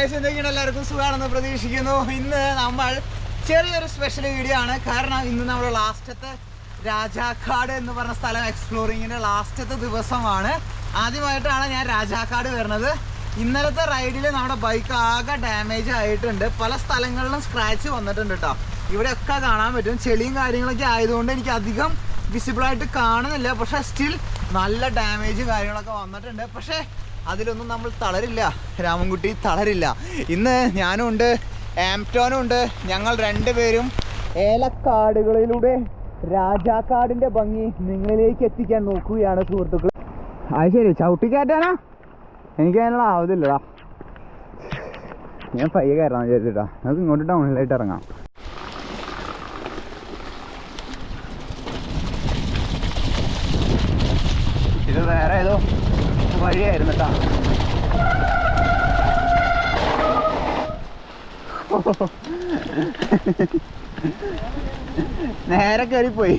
Guys എന്തൊക്കെയാണ് എല്ലാവർക്കും സുഖമാണെന്ന് പ്രതീക്ഷിക്കുന്നു. ഇന്ന് നമ്മൾ ചെറിയൊരു സ്പെഷ്യൽ വീഡിയോ ആണ്. കാരണം ഇന്ന് നമ്മൾ ലാസ്റ്റത്തെ രാജാക്കാട് എന്ന് പറഞ്ഞ സ്ഥലം എക്സ്പ്ലോറിങ്ങിന്റെ ലാസ്റ്റത്തെ ദിവസമാണ്. ആദ്യമായിട്ടാണ് ഞാൻ രാജാക്കാട് വരുന്നത്. ഇന്നലത്തെ റൈഡിൽ നമ്മുടെ ബൈക്ക് ആകെ ഡാമേജ് ആയിട്ടുണ്ട്. പല സ്ഥലങ്ങളിലും സ്ക്രാച്ച് വന്നിട്ടുണ്ട് കേട്ടോ ഇവിടെയൊക്കെ കാണാൻ പറ്റും. ചെളിയും കാര്യങ്ങളൊക്കെ ആയതുകൊണ്ട് എനിക്ക് അധികം വിസിബിളായിട്ട് കാണുന്നില്ല. പക്ഷേ സ്റ്റിൽ നല്ല ഡാമേജ് കാര്യങ്ങളൊക്കെ വന്നിട്ടുണ്ട്. പക്ഷേ അതിലൊന്നും നമ്മൾ തളരില്ല. രാമൻകുട്ടി തളരില്ല. ഇന്ന് ഞാനും ഉണ്ട് ആംപ്റ്റോനും ഉണ്ട്. ഞങ്ങൾ രണ്ടുപേരും ഏലക്കാടുകളിലൂടെ രാജാക്കാടിന്റെ ഭംഗി നിങ്ങളിലേക്ക് എത്തിക്കാൻ നോക്കുകയാണ് സുഹൃത്തുക്കൾ അത് ശരി ചവിട്ടിക്കയറ്റാനാ? എനിക്ക് അതിനുള്ള ആവതില്ലടാ. ഞാൻ പയ്യെ കയറാൻ വിചാരിച്ചിട്ടാ. നമുക്ക് ഇങ്ങോട്ട് ടൗണിലായിട്ട് ഇറങ്ങാം ഇത് വേറെ ഏതോ വഴിയായിരുന്നു കേട്ടാ നേരെ കയറിപ്പോയി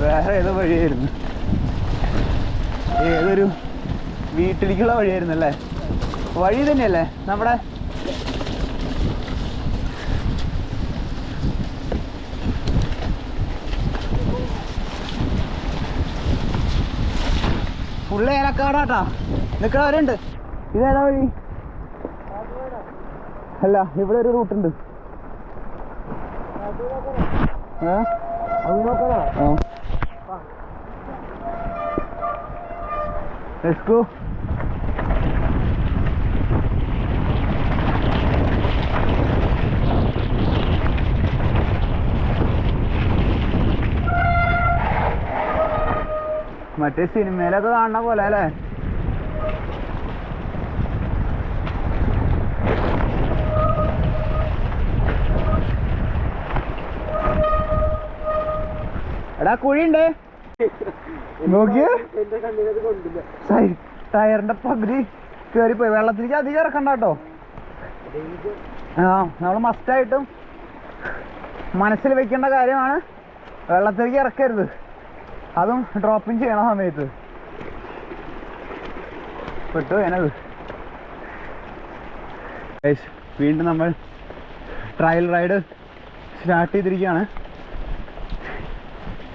വേറെ ഏതോ വഴിയായിരുന്നു. ഏതൊരു വീട്ടിലേക്കുള്ള വഴിയായിരുന്നു അല്ലേ വഴി തന്നെയല്ലേ നമ്മുടെ ഫുള്ള് ഏലക്കാടാട്ടാ. നിൽക്കണവരുണ്ട് ഇതേതാ വഴി? അല്ല ഇവിടെ ഒരു റൂട്ടുണ്ട് ഏ? ആ. Let's go. മറ്റേ സിനിമയിലൊക്കെ കാണുന്ന പോലെ അല്ലേ? എടാ കുഴിയുണ്ട്. നോക്കിയേ. ടയ- ടയറിന്റെ പകുതി പോയി വെള്ളത്തിലേക്ക് അധികം ഇറക്കണ്ട കേട്ടോ. ആ നമ്മൾ മസ്റ്റായിട്ടും മനസ്സിൽ വെക്കേണ്ട കാര്യമാണ്. വെള്ളത്തിലേക്ക് ഇറക്കരുത്. അതും ഡ്രോപ്പിങ് ചെയ്യണ സമയത്ത്. പെട്ടു എനത് വീണ്ടും നമ്മൾ ട്രയൽ റൈഡ് സ്റ്റാർട്ട് ചെയ്തിരിക്കുകയാണ്.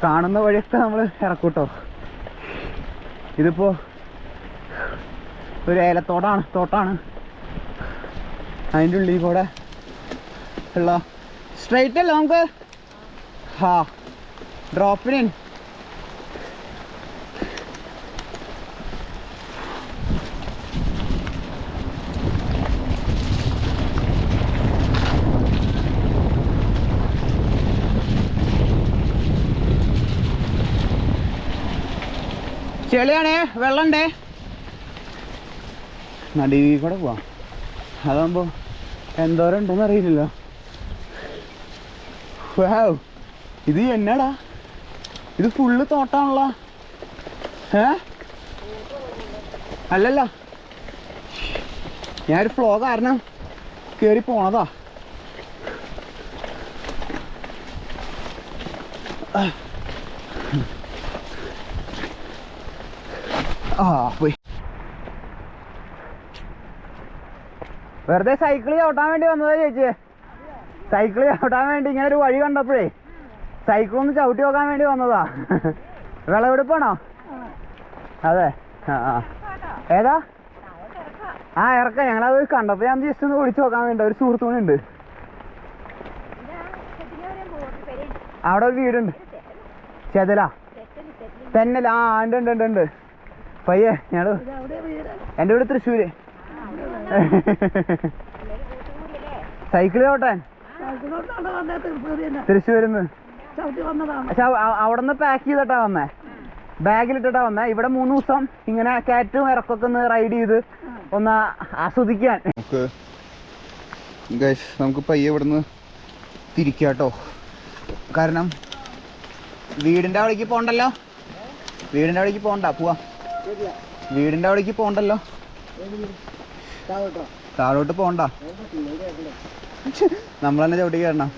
കാണുന്ന വഴിയൊക്കെ നമ്മൾ ഇറക്കൂട്ടോ. ഇതിപ്പോ ഒരു ഏലത്തോട്ടാണ് തോട്ടാണ്. അതിന്റെ ഉള്ളിൽ കൂടെ ഉള്ള സ്ട്രൈറ്റ് അല്ല നമുക്ക്? ഹാ. ഡ്രോപ്പിന് ചെളിയാണേ വെള്ളണ്ടേ? നടുവിൽ കൂടെ പോവാം. അതാകുമ്പോ എന്തോരം ഉണ്ടെന്ന് അറിയില്ലല്ലോ. വാവ് ഇത് എന്നടാ? ഇത് ഫുള്ള് തോട്ടാണല്ലോ. ഏ? അല്ലല്ല. ഞാനൊരു ഫ്ലോ കാരണം കേറി പോണതാ. ആ പോയി വെറുതെ സൈക്കിൾ ചവിട്ടാൻ വേണ്ടി വന്നതാ ചേച്ചി. സൈക്കിൾ ചവിട്ടാൻ വേണ്ടി ഇങ്ങനെ ഒരു വഴി കണ്ടപ്പോഴേ സൈക്കിൾ ഒന്ന് ചവിട്ടി നോക്കാൻ വേണ്ടി വന്നതാ. വിളവെടുപ്പാണോ? അതെ. ഏതാ? ആ ഇറക്കാം. ഞങ്ങളത് കണ്ടപ്പോ ഞാൻ ജസ്റ്റ് ഒന്ന് ഒളിച്ചു നോക്കാൻ വേണ്ടി. ഒരു ഉണ്ട് അവിടെ ഒരു വീടുണ്ട്. ചെതല. തെന്നല ആ ഉണ്ട് ഉണ്ട് ഉണ്ട്. പയ്യെ ഞങ്ങൾ എന്റെ വീട് തൃശ്ശൂര്. സൈക്കിൾ ഓട്ടാൻ? തൃശ്ശൂരിന്ന്. പക്ഷെ അവിടെ നിന്ന് പാക്ക് ചെയ്തിട്ടാ വന്നേ. ബാഗിലിട്ടിട്ടാ വന്നേ. ഇവിടെ മൂന്ന് ദിവസം ഇങ്ങനെ കാറ്റും ഇറക്കൊക്കെ ഒന്ന് റൈഡ് ചെയ്ത് ഒന്ന് ആസ്വദിക്കാൻ. നമുക്ക് പയ്യെ ഇവിടുന്ന് തിരിക്കാട്ടോ കാരണം വീടിന്റെ അവിടേക്ക് പോണ്ടല്ലോ? വീടിന്റെ അവിടേക്ക് പോണ്ട പോവാ. വീടിന്റെ അവിടേക്ക് പോണ്ടല്ലോ. താഴോട്ട്? പോണ്ട. നമ്മൾ തന്നെ ചവിട്ടി കയറണം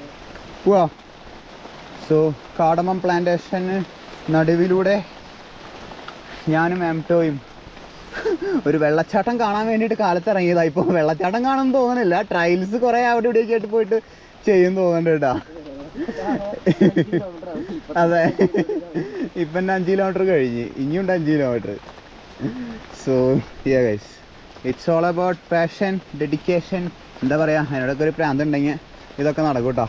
പോവാ സോ കാടമം പ്ലാന്റേഷന് നടുവിലൂടെ ഞാനും എംടോയും ഒരു വെള്ളച്ചാട്ടം കാണാൻ വേണ്ടിട്ട് കാലത്ത് ഇറങ്ങിയതാ ഇപ്പൊ വെള്ളച്ചാട്ടം കാണാൻ തോന്നണില്ല. ട്രയൽസ് കുറെ അവിടെ ഇവിടെ ആയിട്ട് പോയിട്ട് ചെയ്യും തോന്നുന്നുണ്ട് കേട്ടാ. അതെ. ഇപ്പൊ എന്റെ അഞ്ച് കിലോമീറ്റർ കഴിഞ്ഞ്. ഇനിയുണ്ട് അഞ്ച് kilometre so yeah guys it's all about passion dedication എന്താ പറയാ അതിനോടൊക്കെ ഒരു പ്രാന്ത് ഉണ്ടെങ്കിൽ ഇതൊക്കെ നടക്കും കേട്ടോ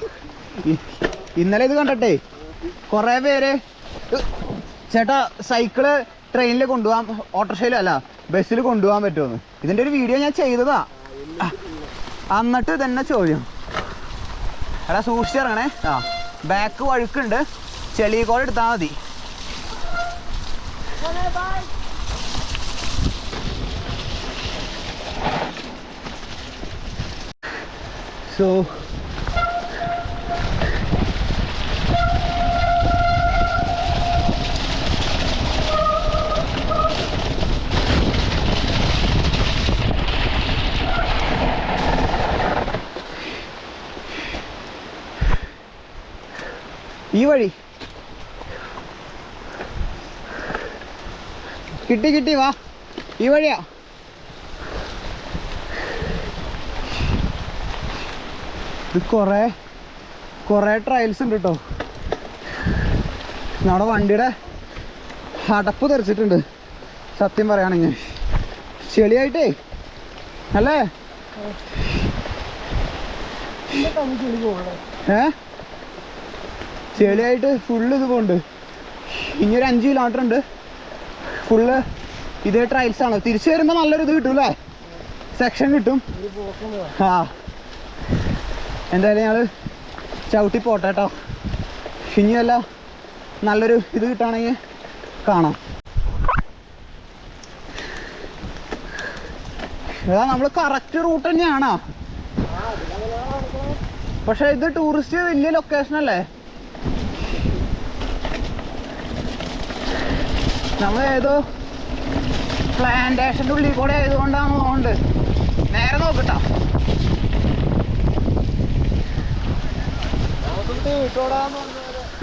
ഇന്നലെ ഇത് കണ്ടട്ടെ കുറേ പേര് ചേട്ടാ സൈക്കിൾ ട്രെയിനിൽ കൊണ്ടുപോകാൻ ഓട്ടോറിക്ഷയിലും അല്ല ബസ്സിൽ കൊണ്ടുപോകാൻ പറ്റുമെന്ന് ഇതിന്റെ ഒരു വീഡിയോ ഞാൻ ചെയ്തതാ. എന്നിട്ട് തന്നെ ചോദ്യം. എടാ സൂക്ഷിച്ചിറങ്ങണേ ആ ബാക്ക് വഴുക്കുണ്ട്. ചെളി ചെളിക്കോട് എടുത്താൽ മതി സോ ഈ വഴി. കിട്ടി കിട്ടി വാ. ഈ വഴിയാ. കുറേ കുറേ ട്രയൽസ് ഉണ്ട് കേട്ടോ നമ്മുടെ വണ്ടിയുടെ അടപ്പ് തെറിച്ചിട്ടുണ്ട്. സത്യം പറയുകയാണെങ്കിൽ ചെളിയായിട്ടേ അല്ലേ? ഏ? ചെളിയായിട്ട് ഫുള്ള് ഇത് പോണ്ട്. ഇനി ഒരു അഞ്ച് കിലോമീറ്റർ ഉണ്ട്. ഫുള്ള് ഇതേ ട്രയൽസ് ആണ്. തിരിച്ചു വരുമ്പോൾ നല്ലൊരു ഇത് കിട്ടും അല്ലേ സെക്ഷൻ കിട്ടും. ആ. എന്തായാലും ഞങ്ങൾ ചവിട്ടി പോട്ടെ കേട്ടോ ഇനിയല്ല നല്ലൊരു ഇത് കിട്ടുകയാണെങ്കിൽ കാണാം. ഏതാ നമ്മൾ കറക്റ്റ് റൂട്ട് തന്നെയാണോ? പക്ഷെ ഇത് ടൂറിസ്റ്റ് വലിയ ലൊക്കേഷൻ അല്ലേ? നമ്മൾ ഏതോ പ്ലാന്റേഷന്റെ ഉള്ളിൽ കൂടെ ആയതുകൊണ്ടാണ് തോന്നുന്നുണ്ട് നേരെ നോക്കട്ടോ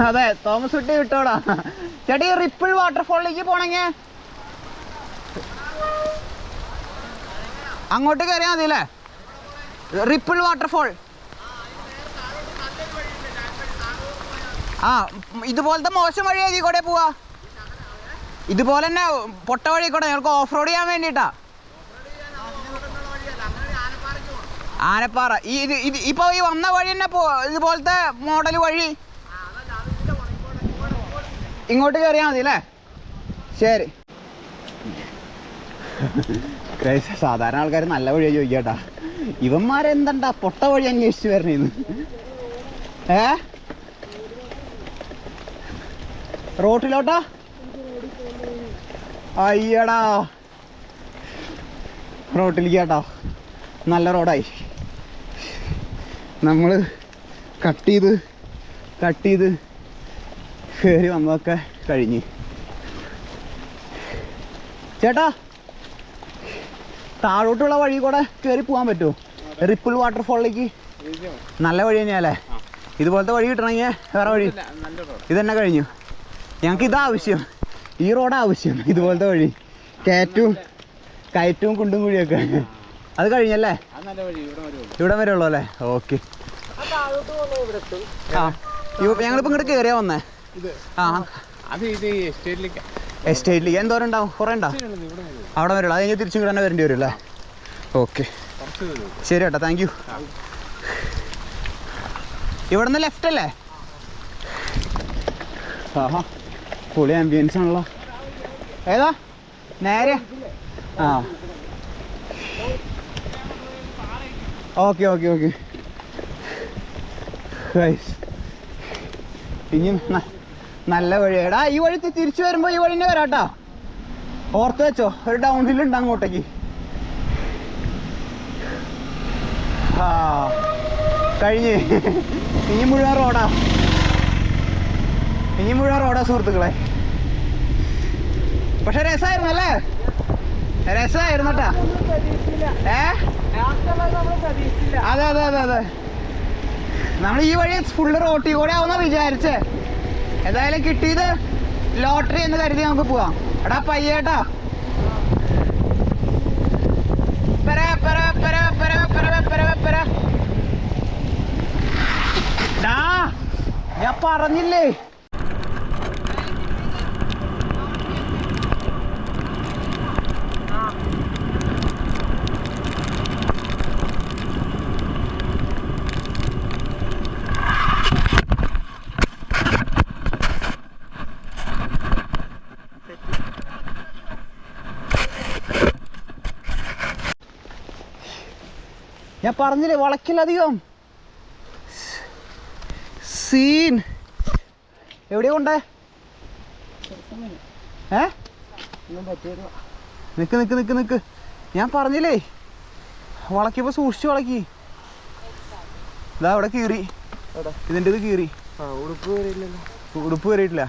അതെ തോമസ് കുട്ടി വിട്ടോടാ. ചേട്ടി റിപ്പിൾ വാട്ടർഫോളിലേക്ക് പോണെങ്കിൽ അങ്ങോട്ട് കയറിയാൽ മതി അല്ലേ? Ripple Waterfall. ആ ഇതുപോലത്തെ മോശം വഴി കൂടെ പോവാ. ഇതുപോലെ തന്നെ പൊട്ട വഴി കൂടെ ഞങ്ങൾക്ക് ഓഫ് റോഡ് ചെയ്യാൻ വേണ്ടിയിട്ടാ. ആനപ്പാറ. ഈ ഇത് ഇത് ഇപ്പോൾ ഈ വന്ന വഴി തന്നെ പോ ഇതുപോലത്തെ മോഡൽ വഴി. ഇങ്ങോട്ട് കയറിയാൽ മതി അല്ലേ? ശരി. സാധാരണ ആൾക്കാർ നല്ല വഴിയാ ചോദിക്കാട്ടാ. ഇവന്മാരെന്തണ്ടാ പൊട്ട വഴി അന്വേഷിച്ച് വരണേന്ന്? ഏ? റോട്ടിലോട്ടാ? അയ്യടാ. റോട്ടിലേക്ക് കേട്ടോ. നല്ല റോഡായി. നമ്മൾ കട്ട് ചെയ്ത് കട്ട് ചെയ്ത് കയറി വന്നതൊക്കെ കഴിഞ്ഞ്. ചേട്ടാ താഴോട്ടുള്ള വഴി കൂടെ കയറി പോകാൻ പറ്റുമോ? റിപ്പിൾ വാട്ടർഫോളിലേക്ക് നല്ല വഴി തന്നെയല്ലേ? ഇതുപോലത്തെ വഴി കിട്ടണമെങ്കിൽ വേറെ വഴി. ഇത് തന്നെ കഴിഞ്ഞു. ഞങ്ങൾക്ക് ഇതാ ആവശ്യം. ഈ റോഡ് ആവശ്യം. ഇതുപോലത്തെ വഴി. കയറ്റവും കയറ്റവും കുണ്ടും കുഴിയൊക്കെ. അത് കഴിഞ്ഞല്ലേ? ഇവിടെ വരെ ഉള്ളു. അല്ലേ? ഓക്കെ. ഞങ്ങളിപ്പോ ഇങ്ങോട്ട് കയറിയാ വന്നേ. ആ. എസ്റ്റേറ്റിലേക്ക്. എന്തോരം ഉണ്ടാവും? കുറേ ഉണ്ടാവും അവിടെ വരുള്ളൂ അത് കഴിഞ്ഞ് തിരിച്ചു തന്നെ വരേണ്ടി വരും അല്ലേ ഓക്കെ ശരി കേട്ടോ താങ്ക് യു ഇവിടെ നിന്ന് ലെഫ്റ്റ് അല്ലേ? ആഹാ. പൊളി ആംബിയൻസ് ആണല്ലോ. ഏതാ? നേരെ. ആ. ഓക്കെ ഓക്കെ ഓക്കെ ഇനി നല്ല വഴി എടാ ഈ വഴി തിരിച്ചു വരുമ്പോൾ ഈ വഴി തന്നെ വരാട്ടോ. ഓർത്ത് വെച്ചോ ഒരു ഡൗൺ ഹിൽ ഉണ്ട് അങ്ങോട്ടേക്ക്. ആ കഴിഞ്ഞ്. ഇനി മുഴുവൻ റോഡാ. ഇനി മുഴുവൻ റോഡാ സുഹൃത്തുക്കളെ. പക്ഷെ രസമായിരുന്നു അല്ലേ? രസമായിരുന്നു കേട്ടാ ഏ? അതെ അതെ അതെ അതെ. നമ്മൾ ഈ വഴി ഫുള്ള് റോട്ടി കൂടെ ആവുന്ന വിചാരിച്ചേ. എന്തായാലും കിട്ടിയത് ലോട്ടറി എന്ന് കരുതി നമുക്ക് പോവാം. എടാ പയ്യേട്ടാ ഞാൻ പറഞ്ഞില്ലേ? ഞാൻ പറഞ്ഞില്ലേ വളക്കില്ലധികം സീൻ. എവിടെയാ കൊണ്ടേ? ഏ? നിക്ക് നിക്ക് നിക്ക് നിക്ക്. ഞാൻ പറഞ്ഞില്ലേ വളക്കിയപ്പോ സൂക്ഷിച്ചു വളക്കി. ഇതാ അവിടെ കീറി. ഇതിന്റെ ഇത് കീറി. ഉടുപ്പ് കയറിയിട്ടില്ല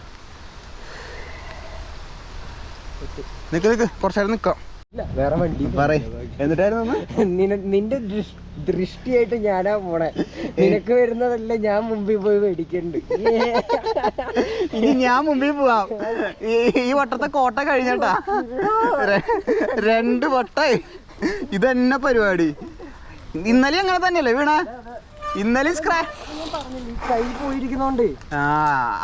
നിക്ക് നിക്ക് കുറച്ചേരം നിക്കാം. വേറെ വണ്ടി. പറയേ. എന്നിട്ടായിരുന്നു? നിന്റെ ദൃഷ്ടിയായിട്ട് ഞാനാ പോണെ. നിനക്ക് വരുന്നതല്ല ഞാൻ മുമ്പിൽ പോയി മേടിക്കണ്ട്. ഇനി ഞാൻ മുമ്പിൽ പോവാം. ഈ വട്ടത്തെ കോട്ട കഴിഞ്ഞട്ടാ. രണ്ട് വട്ടായി. ഇതെന്നെ പരിപാടി? ഇന്നലെ അങ്ങനെ തന്നെയല്ലേ വീണ? ഇന്നലെ സ്ക്രാ കൈ പോയിരിക്കുന്നോണ്ട്. ആ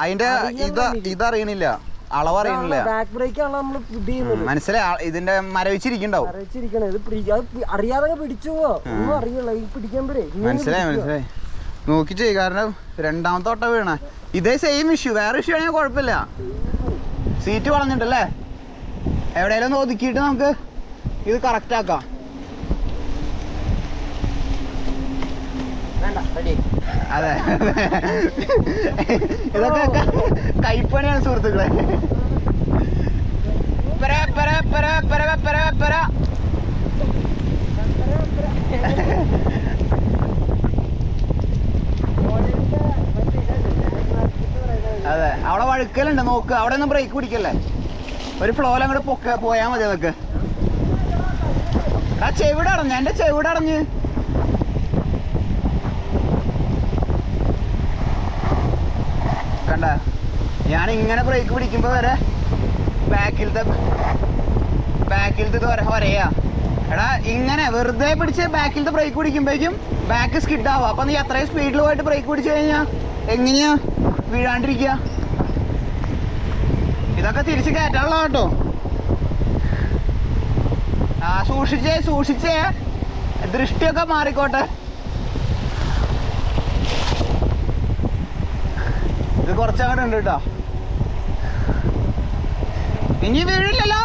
അതിന്റെ ഇത് ഇതറിയണില്ല. അളവറിയണില്ല ബാക്ക് ബ്രേക്ക് ആണ് നമ്മൾ ചെയ്യുന്നത്. മനസ്സിലായി. ഇതിന്റെ മരവിച്ചിരിക്കണ്ടാവും അറിയിച്ചിരിക്കണേ ഇത് പിടി- അറിയാതെ പിടിച്ചു ഒന്നും അറിയില്ല. ഈ മനസ്സിലായി മനസ്സിലായി. നോക്കി ചെയ്യും കാരണം രണ്ടാമത്തെ വട്ടം വീണ. ഇതേ സെയിം ഇഷ്യൂ വേറെ ഇഷ്യൂ ആണെങ്കിൽ കുഴപ്പമില്ല. സീറ്റ് വളഞ്ഞിട്ടല്ലേ? എവിടെയെങ്കിലും ഒതുക്കിയിട്ട് നമുക്ക് ഇത് കറക്റ്റ് ആക്കാം വേണ്ട റെഡി അതെ. ഇതൊക്കെ കൈപ്പണിയാണ് സുഹൃത്തുക്കളെ. പെര, പെര, പെര, പെര, പെര, പെര. അതെ. അവിടെ വഴുക്കലുണ്ട് നോക്ക്. അവിടെ ഒന്നും ബ്രേക്ക് പിടിക്കല്ലേ? ഒരു ഫ്ലോയിൽ അങ്ങോട്ട് പൊക്ക പോയാ മതി അതൊക്കെ. ആ ചെവിടെ അടഞ്ഞു എന്റെ കണ്ട? ഞാൻ ഇങ്ങനെ ബ്രേക്ക് പിടിക്കുമ്പോ വരെ ബാക്കിലത്തെ ബാക്കിലത്തെ വരെ വരയാ എടാ ഇങ്ങനെ വെറുതെ പിടിച്ച് ബാക്കിലത്തെ ബ്രേക്ക് പിടിക്കുമ്പോഴേക്കും ബാക്ക് സ്കിഡ് ആവും. അപ്പൊ നീ അത്രയും സ്പീഡിൽ പോയിട്ട് ബ്രേക്ക് പിടിച്ചു കഴിഞ്ഞാ എങ്ങനെയാ വീഴാണ്ടിരിക്കുക ഇതൊക്കെ തിരിച്ച് കയറ്റാനുള്ള കേട്ടോ. ആ സൂക്ഷിച്ചേ സൂക്ഷിച്ചേ. ദൃഷ്ടിയൊക്കെ മാറിക്കോട്ടെ. ഇത് കുറച്ചങ്ങോട്ട് ഉണ്ട് കേട്ടോ ഇനി വീഴില്ലല്ലോ.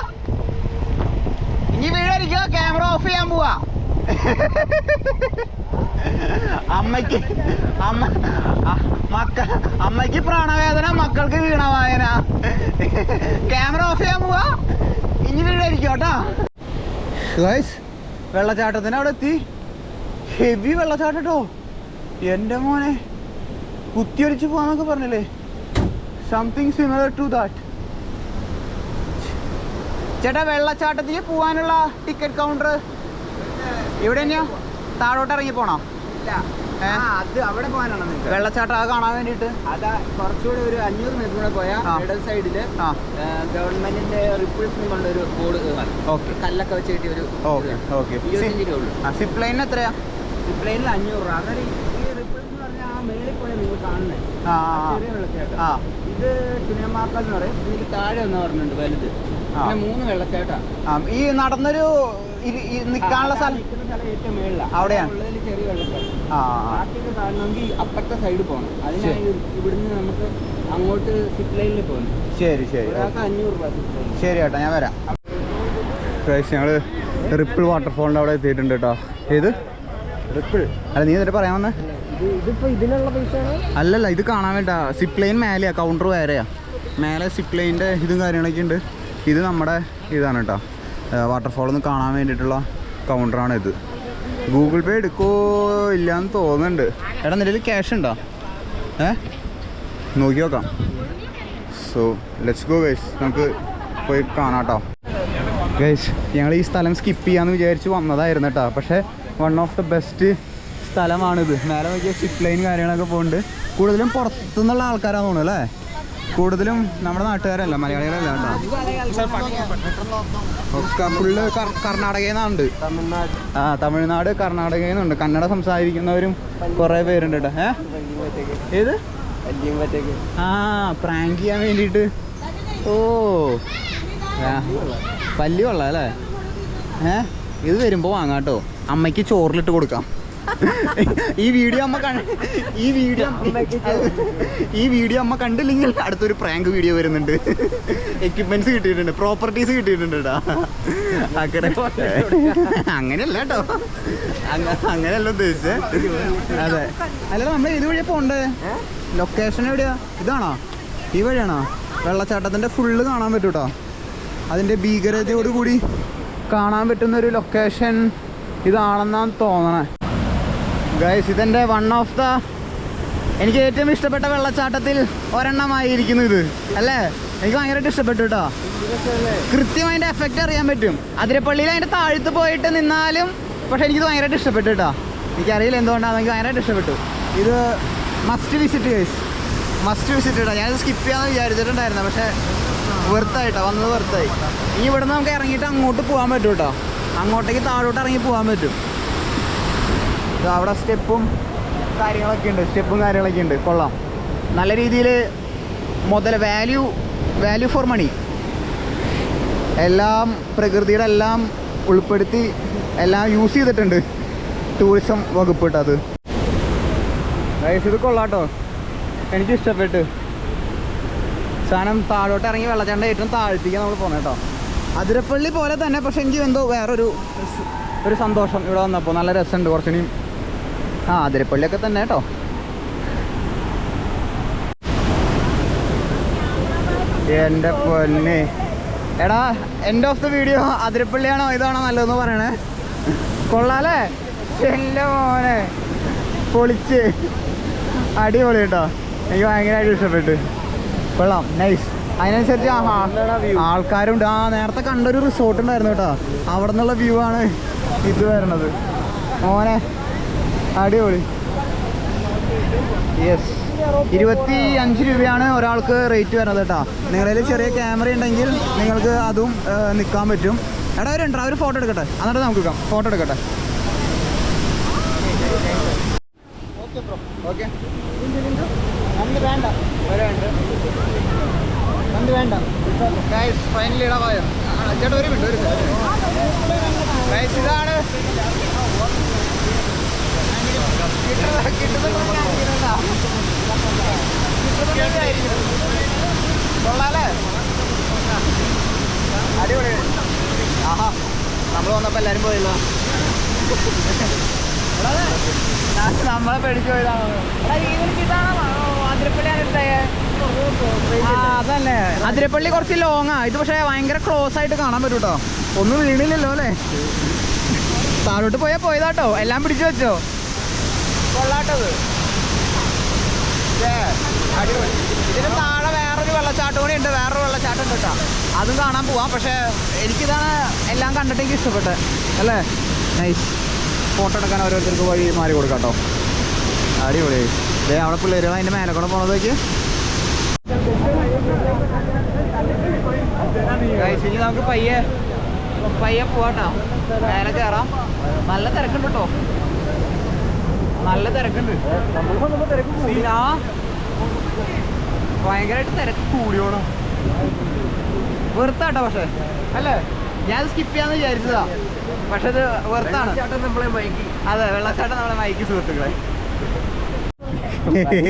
ഇനി വീഴായിരിക്കോ ക്യാമറ ഓഫ് ചെയ്യാൻ പോവാ. അമ്മയ്ക്ക് അമ്മ മക്ക അമ്മയ്ക്ക് പ്രാണവേദന മക്കൾക്ക് വീണവായന. ക്യാമറ ഓഫ് ചെയ്യാൻ പോവാ. ഇനി വീഴായിരിക്കും കേട്ടോ വെള്ളച്ചാട്ടത്തിന് അവിടെ എത്തി. ഹെവി വെള്ളച്ചാട്ടോ എന്റെ മോനെ. കുത്തിയൊലിച്ച് പോവാന്നൊക്കെ പറഞ്ഞല്ലേ? സംതിങ് സിമിലർ ടു ദാറ്റ് ചേട്ടാ വെള്ളച്ചാട്ടത്തിൽ പോവാനുള്ള ടിക്കറ്റ് കൗണ്ടർ ഇവിടെ തന്നെയാ? താഴോട്ട് ഇറങ്ങി പോണോ? അത് അവിടെ പോകാനാണ് വെള്ളച്ചാട്ടം അത് കാണാൻ വേണ്ടിട്ട് അതാ കുറച്ചുകൂടെ ഒരു അഞ്ഞൂറ് മീറ്റർ കൂടെ പോയാൽ. ഇടത് സൈഡിൽ ഗവൺമെന്റിന്റെ റിപ്പിൾസ് എന്നുള്ള ഒരു ബോർഡ് ഓക്കെ. കല്ലൊക്കെ വെച്ച് കിട്ടിയ ഒരു ഓക്കെ. ആ എത്രയാ? സിപ്ലൈനിൽ അഞ്ഞൂറ് രൂപ. അന്നേരം ഈ റിപ്പിൾസ് എന്ന് പറഞ്ഞാൽ ആ പോയാൽ കാണുന്നത് ചെറിയ വെള്ളച്ചാട്ടം ഇത് ചുനമാക്കൽ എന്ന് പറയും. ഇതിന് താഴെ ഒന്ന് പറഞ്ഞിട്ടുണ്ട് വലുത്. പിന്നെ മൂന്ന് വെള്ളച്ചാട്ടാ. ഈ നടന്നൊരു നിൽക്കാനുള്ള സ്ഥലം ഏറ്റവും മേളിലാണ് അവിടെയാണ്? ഉള്ളതിൽ ചെറിയ വെള്ളച്ചാട്ടം. ബാക്കിയൊക്കെ കാണണമെങ്കിൽ അപ്പുറത്തെ സൈഡ് പോകണം അതിനായി ഇവിടുന്ന് നമുക്ക് അങ്ങോട്ട് സിപ്പ് ലൈനിൽ പോകണം ശരി ശരി. അഞ്ഞൂറ് രൂപ ശരി ചേട്ടാ ഞാൻ വരാം. ഞങ്ങൾ ട്രിപ്പിൾ വാട്ടർഫോളിന്റെ അവിടെ എത്തിയിട്ടുണ്ട് കേട്ടോ ഏത്? റിപ്പിൾ അല്ല നീ എന്നിട്ട് പറയാൻ വന്നേ? അല്ലല്ല ഇത് കാണാൻ വേണ്ട. സിപ്പ് ലൈൻ മേലെയാ കൗണ്ടർ വേറെയാ മേലെ സിപ്പ് ലൈനിന്റെ ഇതും കാര്യങ്ങളൊക്കെ ഉണ്ട്. ഇത് നമ്മുടെ ഇതാണ് കേട്ടോ വാട്ടർഫോൾ ഒന്ന് കാണാൻ വേണ്ടിയിട്ടുള്ള കൗണ്ടറാണ് ഇത്. ഗൂഗിൾ പേ എടുക്കോ ഇല്ലയെന്ന് തോന്നുന്നുണ്ട്. എടാ നിലയിൽ ക്യാഷ് ഉണ്ടോ? ഏ? നോക്കി നോക്കാം. സോ ലെറ്റ്സ് ഗോ ഗൈസ് നമുക്ക് പോയി കാണാം കേട്ടോ ഗൈസ് ഞങ്ങൾ ഈ സ്ഥലം സ്കിപ്പ് ചെയ്യാമെന്ന് വിചാരിച്ച് വന്നതായിരുന്നു കേട്ടോ പക്ഷേ വൺ ഓഫ് ദ ബെസ്റ്റ് സ്ഥലമാണിത്. മേലെ നോക്കിയ സിപ്പ് ലൈൻ കാര്യങ്ങളൊക്കെ പോകുന്നുണ്ട് കൂടുതലും പുറത്തുനിന്നുള്ള ആൾക്കാരാണ് തോന്നുന്നു അല്ലേ? കൂടുതലും നമ്മുടെ നാട്ടുകാരല്ല മലയാളികളല്ല കേട്ടോ. ഫുള്ള് കർണാടകയിൽ നിന്നുണ്ട് ആ തമിഴ്നാട് കർണാടകയിൽ നിന്നുണ്ട്. കന്നഡ സംസാരിക്കുന്നവരും കുറേ പേരുണ്ട് കേട്ടോ. ഏത്? ആ പ്രാങ്ക് ചെയ്യാൻ വേണ്ടിട്ട് ഓ. പല്ലി കൊള്ളാം അല്ലേ? ഏ? ഇത് വരുമ്പോൾ വാങ്ങാം കേട്ടോ. അമ്മയ്ക്ക് ചോറിലിട്ട് കൊടുക്കാം. ഈ വീഡിയോ അമ്മ ഈ വീഡിയോ ഈ വീഡിയോ അമ്മ കണ്ടില്ലെങ്കിൽ അടുത്തൊരു പ്രാങ്ക് വീഡിയോ വരുന്നുണ്ട്. എക്യുപ്മെന്റ്സ് കിട്ടിയിട്ടുണ്ട്. പ്രോപ്പർട്ടീസ് കിട്ടിയിട്ടുണ്ട് കേട്ടോ അങ്ങനെ അങ്ങനെയല്ല കേട്ടോ അങ്ങ- അങ്ങനെയല്ല ഉദ്ദേശിച്ചത് അതെ. അല്ല നമ്മൾ ഇത് വഴിയാ പോണ്ടേ ലൊക്കേഷൻ എവിടെയാ? ഇതാണോ? ഈ വഴിയാണോ? വെള്ളച്ചാട്ടത്തിന്റെ ഫുള്ള് കാണാൻ പറ്റൂട്ടോ? അതിന്റെ ഭീകരതയോട് കൂടി കാണാൻ പറ്റുന്ന ഒരു ലൊക്കേഷൻ ഇതാണെന്നാണ് തോന്നണേ. ഗൈസ് ഇതെന്റെ വൺ ഓഫ് ദ എനിക്ക് ഏറ്റവും ഇഷ്ടപ്പെട്ട വെള്ളച്ചാട്ടത്തിൽ ഒരെണ്ണമായിരിക്കുന്നു ഇത്. അല്ലേ? എനിക്ക് ഭയങ്കരമായിട്ട് ഇഷ്ടപ്പെട്ടു കേട്ടോ. കൃത്യം അതിന്റെ എഫക്റ്റ് അറിയാൻ പറ്റും. അതിരപ്പള്ളിയിൽ അതിന്റെ താഴ്ത്ത് പോയിട്ട് നിന്നാലും പക്ഷെ എനിക്കിത് ഭയങ്കരമായിട്ട് ഇഷ്ടപ്പെട്ടു കേട്ടോ. എനിക്കറിയില്ല എന്തുകൊണ്ടാണ് എനിക്ക് ഭയങ്കരമായിട്ട് ഇഷ്ടപ്പെട്ടു. ഇത് must visit guys must visit കേട്ടോ ഞാനിത് സ്കിപ്പ് ചെയ്യാമെന്ന് വിചാരിച്ചിട്ടുണ്ടായിരുന്നു. പക്ഷേ വെറുത്തായിട്ടോ വന്നത് വെറുത്തായി. ഇനി ഇവിടെ നമുക്ക് ഇറങ്ങിയിട്ട് അങ്ങോട്ട് പോകാൻ പറ്റും കേട്ടോ. അങ്ങോട്ടേക്ക് താഴോട്ട് ഇറങ്ങി പോകാൻ പറ്റും. അവിടെ സ്റ്റെപ്പും കാര്യങ്ങളൊക്കെ ഉണ്ട് സ്റ്റെപ്പും കാര്യങ്ങളൊക്കെ ഉണ്ട്. കൊള്ളാം. നല്ല രീതിയിൽ മുതൽ വാല്യൂ വാല്യൂ ഫോർ മണി എല്ലാം പ്രകൃതിയുടെ എല്ലാം ഉൾപ്പെടുത്തി എല്ലാം യൂസ് ചെയ്തിട്ടുണ്ട് ടൂറിസം വകുപ്പ് കേട്ടോ അത്. കേട്ടോ ഇത് കൊള്ളാട്ടോ എനിക്ക് ഇഷ്ടപ്പെട്ടു സാധനം താഴോട്ട് ഇറങ്ങി വെള്ളച്ചാണ്ട ഏറ്റവും താഴ്ത്തിക്കാൻ നമ്മൾ പോകണം കേട്ടോ. അതിരപ്പള്ളി പോലെ തന്നെ പക്ഷെ എനിക്ക് എന്തോ വേറൊരു ഒരു സന്തോഷം ഇവിടെ വന്നപ്പോൾ നല്ല രസമുണ്ട് കുറച്ചുകൂടി ആ അതിരപ്പള്ളിയൊക്കെ തന്നെ കേട്ടോ. എന്റെ പൊന്നെ. എടാ എൻഡ് ഓഫ് ദ വീഡിയോ അതിരപ്പള്ളിയാണോ ഇതാണോ നല്ലതെന്ന് പറയണേ. കൊള്ളാലേ. എന്റെ മോനെ. പൊളിച്ച്. അടിപൊളി കേട്ടോ. എനിക്ക് ഭയങ്കരമായിട്ട് ഇഷ്ടപ്പെട്ടു. കൊള്ളാം. നൈസ് അതിനനുസരിച്ച് ആൾക്കാരുണ്ട്. ആ നേരത്തെ കണ്ടൊരു റിസോർട്ട് ഉണ്ടായിരുന്നു കേട്ടോ. അവിടെ നിന്നുള്ള വ്യൂ ആണ് ഇത് വരണത് മോനെ അടിപൊളി. യെസ് ഇരുപത്തി അഞ്ച് രൂപയാണ് ഒരാൾക്ക് റേറ്റ് വരുന്നത് കേട്ടോ. നിങ്ങളിൽ ചെറിയ ക്യാമറ ഉണ്ടെങ്കിൽ നിങ്ങൾക്ക് അതും നിൽക്കാൻ പറ്റും. എടാ ഒരു ഒരു ഫോട്ടോ എടുക്കട്ടെ? എന്നിട്ട് നമുക്ക് ഫോട്ടോ എടുക്കട്ടെ ഓക്കെ ബ്രോ ഓക്കെ നന്ദി വേണ്ട വരാണ്ട് നന്ദി വേണ്ട ഗൈസ് ഫൈനലി ഇടാ പോയോ ചേട്ടാ ഒരു മിനിറ്റ് ഒരു ഗൈസ് ഇതാണ് കിട്ടുന്നത് കിട്ടുന്നത് കൊള്ളാലേ അടിപൊളി ആഹാ നമ്മൾ വന്നപ്പോൾ എല്ലാവരും പോയല്ലോ നമ്മളെ പേടിച്ചു പോയതാണോ? അതന്നെ അതിരപ്പള്ളി കുറച്ച് ലോങ്ങാ ഇത് പക്ഷേ ഭയങ്കര ക്ലോസ് ആയിട്ട് കാണാൻ പറ്റൂട്ടോ കേട്ടോ ഒന്നും വീണില്ലല്ലോ അല്ലേ? താഴോട്ട് പോയാൽ പോയതാട്ടോ. എല്ലാം പിടിച്ചു വെച്ചോ. കൊള്ളാട്ടത്. ഇതിന് താഴെ വേറൊരു വെള്ളച്ചാട്ടം കൂടി ഉണ്ട്. വേറൊരു വെള്ളച്ചാട്ടം ഉണ്ട് കേട്ടോ അതും കാണാൻ പോവാം. പക്ഷേ എനിക്കിതാണ് എല്ലാം കണ്ടിട്ട് എനിക്ക് ഇഷ്ടപ്പെട്ടത്. അല്ലേ? നൈസ് ഫോട്ടോ എടുക്കാൻ ഓരോരുത്തർക്ക് വഴി മാറി കൊടുക്കാം കേട്ടോ അടിപൊളി. ഇതേ അവിടെ പിള്ളേർ അതിന്റെ മേലെ കൂടെ പോണതേക്ക് ഇനി നമുക്ക് പയ്യെ പയ്യെ പോവാട്ടോ. മേലെ കയറാം നല്ല തിരക്കുണ്ട് കേട്ടോ നല്ല തിരക്കുണ്ട്. ആ ഭയങ്കരമായിട്ട് തിരക്ക് കൂടിയോണം. വെറുത്താട്ടോ പക്ഷെ. അല്ലേ? ഞാൻ സ്കിപ്പ് ചെയ്യാന്ന് വിചാരിച്ചതാ. പക്ഷെ ഇത് വെറുത്താണ്. അതെ വെള്ളച്ചാട്ടം നമ്മളെ മൈക്ക് സുഹൃത്തുക്കളെ.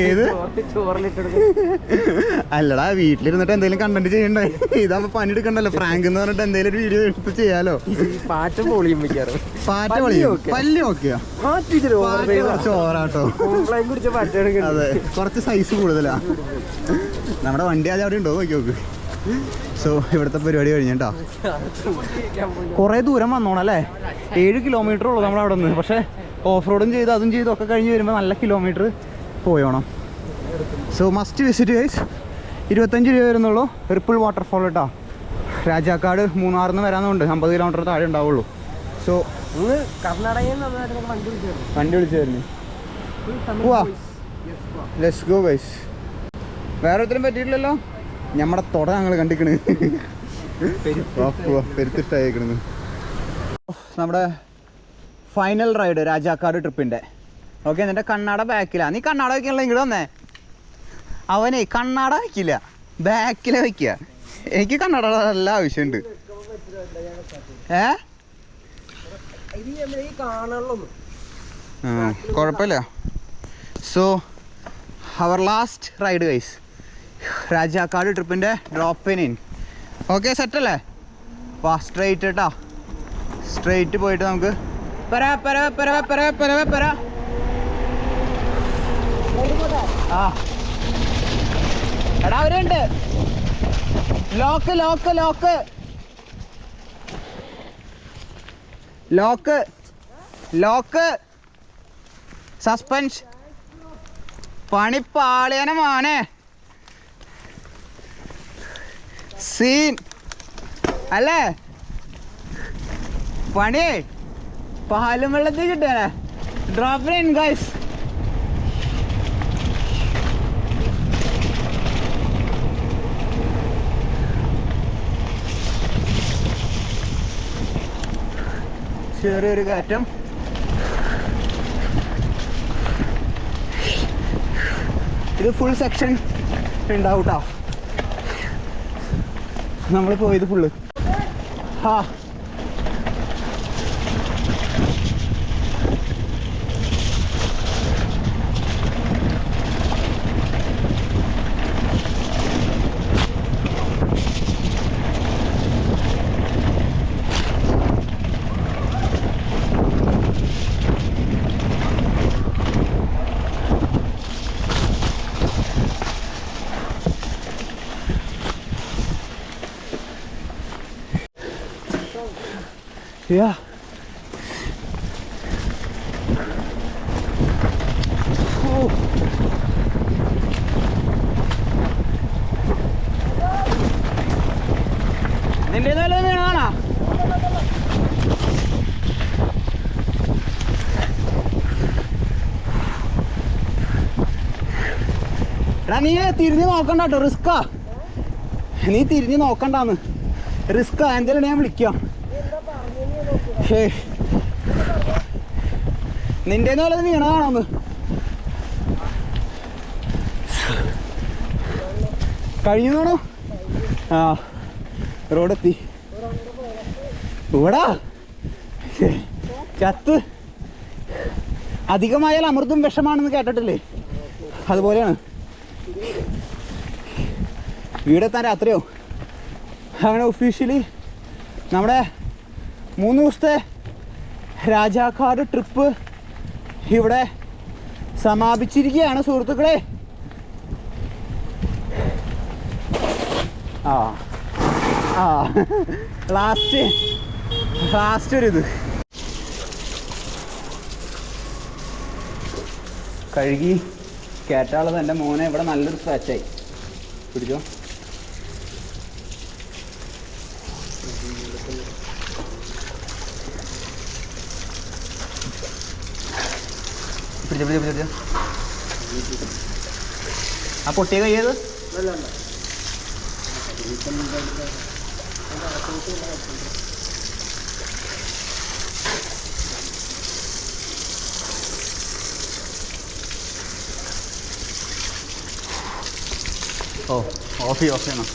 ഏത്? അല്ലടാ വീട്ടിലിരുന്നിട്ട് എന്തെങ്കിലും കണ്ടന്റ് ചെയ്യണ്ടേ? പണി പണിയെടുക്കണ്ടല്ലോ. ഫ്രാങ്ക് എന്ന് പറഞ്ഞിട്ട് എന്തെങ്കിലും ഒരു വീഡിയോ എടുത്ത് ചെയ്യാലോ? പാറ്റ പൊളിയും വെക്കാറ് പാറ്റ നോക്കിയാ? പല്ലി നോക്കിയാ കോംപ്ലൈൻ അതെ കുറച്ച് സൈസ് കൂടുതലാ. നമ്മുടെ വണ്ടി ആദ്യം അവിടെ ഉണ്ടോ? നോക്കി നോക്ക്. സോ ഇവിടുത്തെ പരിപാടി കഴിഞ്ഞിട്ടോ. കുറേ ദൂരം വന്നോണല്ലേ? ഏഴ് കിലോമീറ്റർ ഉള്ളൂ നമ്മൾ അവിടെ നിന്ന് പക്ഷേ ഓഫ് റോഡും ചെയ്ത് അതും ചെയ്തും ഒക്കെ കഴിഞ്ഞ് വരുമ്പോൾ നല്ല കിലോമീറ്റർ പോയോണം. സോ മസ്റ്റ് വിസിറ്റ് ഗൈസ് ഇരുപത്തഞ്ച് രൂപ വരുന്നുള്ളൂ. റിപ്പിൾ വാട്ടർഫോൾ കേട്ടോ രാജാക്കാട് മൂന്നാറിൽ നിന്ന് വരാമെന്നുണ്ട് അമ്പത് കിലോമീറ്റർ താഴെ ഉണ്ടാവുള്ളൂ. സോ കർണാടകയിൽ വണ്ടി പോവാ ഗോ ഗൈസ് വേറെ ഒരുത്തരും പറ്റിയിട്ടില്ലല്ലോ? ഞമ്മടെ തുട ഞങ്ങൾ കണ്ടിക്കണ്. പെരുത്തിഷ്ടായിക്കണെന്ന് നമ്മുടെ ഫൈനൽ റൈഡ് രാജാക്കാട് ട്രിപ്പിന്റെ ഓക്കെ എന്നിട്ട് കണ്ണാട ബാക്കിലാണ് നീ കണ്ണാട വെക്കാനുള്ള ഇങ്ങോട്ട് വന്നേ. അവനെ കണ്ണാട വെക്കില്ല. ബാക്കിലെ വെക്കുക എനിക്ക് കണ്ണാട നല്ല ആവശ്യമുണ്ട് ഏ? കുഴപ്പമില്ല സോ അവർ ലാസ്റ്റ് റൈഡ് ഗൈസ് രാജാക്കാട് ട്രിപ്പിന്റെ ഡ്രോപ്പ് ഇൻ. ഓക്കെ സെറ്റല്ലേ? വാ സ്ട്രേറ്റ് കേട്ടോ സ്ട്രേറ്റ് പോയിട്ട് നമുക്ക് പരാ പരാ പരാ പരാ പരാ പര. ആ. എടാ അവരുണ്ട്. Lock lock lock. Lock lock. Suspense പണി പാളിയന മോനെ സീൻ. അല്ലേ? പണി. പാലും വെള്ളത്തിൽ കിട്ടാനെ ഡ്രോപ്പ് ഇൻ ഗൈസ് ചെറിയൊരു കാറ്റം ഇത് ഫുൾ സെക്ഷൻ ഉണ്ടാവും കേട്ടോ നമ്മൾ പോയത് ഫുള്ള് ആ വീണതാണോ എടാ നീ തിരിഞ്ഞ് നോക്കണ്ട കേട്ടോ റിസ്ക്കാ. നീ തിരിഞ്ഞ് നോക്കണ്ടാന്ന്. റിസ്ക്കാ എന്തായാലും ഞാൻ വിളിക്കാം. നിന്റെ നല്ലത് വീണതാണോന്ന്. കഴിഞ്ഞു ആ റോഡെത്തി. ഇവിടാ. ചത്ത്. അധികമായാൽ അമൃതും വിഷമാണെന്ന് കേട്ടിട്ടില്ലേ? അതുപോലെയാണ്. വീടെത്താൻ രാത്രിയോ? അങ്ങനെ ഒഫീഷ്യലി നമ്മുടെ മൂന്ന് ദിവസത്തെ രാജാക്കാട് ട്രിപ്പ് ഇവിടെ സമാപിച്ചിരിക്കുകയാണ് സുഹൃത്തുക്കളെ. ആ ആ ലാസ്റ്റ് ലാസ്റ്റ് ഒരു ഇത്. കഴുകി കേട്ടാളത് എന്റെ മോനെ ഇവിടെ നല്ലൊരു സ്ക്രാച്ചായി പിടിച്ചോ. പിടിച്ചോ പിടിച്ചോ പിടിച്ചോ ആ പൊട്ടിയ കയ്യത് ഓ ഓഫ് ചെയ്യ് ഓഫ് ചെയ്യണം